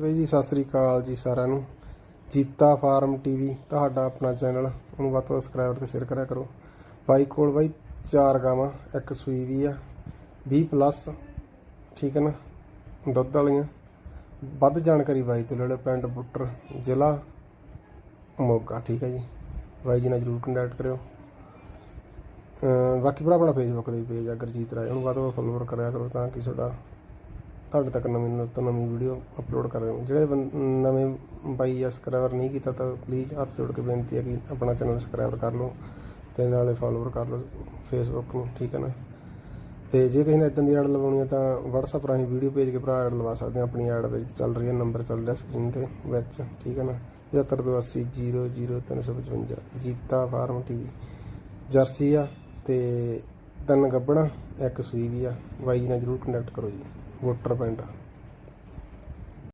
ਬਾਈ ਜੀ, ਸਤਿ ਸ੍ਰੀ ਅਕਾਲ ਜੀ ਸਾਰਿਆਂ ਨੂੰ। ਜੀਤਾ ਫਾਰਮ ਟੀਵੀ, ਤੁਹਾਡਾ ਆਪਣਾ ਚੈਨਲ। ਉਹਨੂੰ ਵੱਧ ਤੋਂ ਸਬਸਕ੍ਰਾਈਬ ਤੇ ਸ਼ੇਅਰ ਕਰਿਆ ਕਰੋ। ਬਾਈ ਕੋਲ ਬਾਈ ਚਾਰ ਗਾਵਾਂ, ਇੱਕ ਸੂਈ ਵੀ ਆ 20 ਪਲੱਸ ਠੀਕ ਹੈ ਨਾ? ਦੁੱਧ ਵਾਲੀਆਂ। ਵੱਧ ਜਾਣਕਾਰੀ ਬਾਈ ਤੋਂ ਲੈ ਲਓ, ਪਿੰਡ ਬੁੱਟਰ, ਜ਼ਿਲ੍ਹਾ ਮੋਗਾ, ਠੀਕ ਹੈ ਜੀ। ਬਾਈ ਜੀ ਨਾਲ ਜਰੂਰ ਕੰਟੈਕਟ ਕਰਿਓ। ਬਾਕੀ ਭਰਾ ਆਪਣਾ ਫੇਸਬੁੱਕ ਤੇ ਵੀ ਪੇਜ ਆ, ਗੁਰਜੀਤ ਰਾਏ, ਉਹਨੂੰ ਵੱਧ ਤੋਂ ਫੋਲੋਵਰ ਕਰਿਆ ਕਰੋ ਤਾਂ ਕਿ ਤੁਹਾਡਾ ਤੁਹਾਡੇ ਤੱਕ ਨਵੀਂ ਤੋਂ ਨਵੀਂ ਵੀਡੀਓ ਅਪਲੋਡ ਕਰ ਰਹੇ ਜਿਹੜੇ ਬੰ- ਨਵੇਂ ਬਾਈ ਜਾਂ ਸਬਸਕ੍ਰਾਈਬਰ ਨਹੀਂ ਕੀਤਾ ਤਾਂ ਪਲੀਜ਼ ਹੱਥ ਜੋੜ ਕੇ ਬੇਨਤੀ ਹੈ ਕਿ ਆਪਣਾ ਚੈਨਲ ਸਬਸਕ੍ਰਾਈਬ ਕਰ ਲਓ ਤੇ ਨਾਲੇ ਫੋਲੋਵਰ ਕਰ ਲਓ ਫੇਸਬੁੱਕ ਨੂੰ, ਠੀਕ ਹੈ ਨਾ? ਤੇ ਜੇ ਕਿਸੇ ਨੇ ਇਦਾਂ ਦੀ ਐਡ ਲਵਾਉਣੀ ਹੈ ਤਾਂ WhatsApp ਰਾਹੀਂ ਵੀਡੀਓ ਭੇਜ ਕੇ ਭਰਾ ਐਡ ਲਵਾ ਸਕਦੇ ਆ ਆਪਣੀ ਐਡ ਵਿੱਚ ਚੱਲ ਰਹੀ ਹੈ ਨੰਬਰ ਚੱਲ ਰਿਹਾ ਸਕਰੀਨ ਤੇ ਵਿੱਚ, ਠੀਕ ਹੈ ਨਾ? 7528000355 ਜੀਤਾ ਫਾਰਮ ਟੀਵੀ ਜਰਸੀ ਆ ਤੇ ਤਿੰਨ ਗੱਬਣਾ, ਇੱਕ ਸੂਈ ਵੀ ਆ। ਬਾਈ ਜੀ ਨਾਲ ਜਰੂਰ ਕੰਟੈਕਟ ਕਰੋ ਜੀ। ਵੋਟਰ ਪਿੰਡ।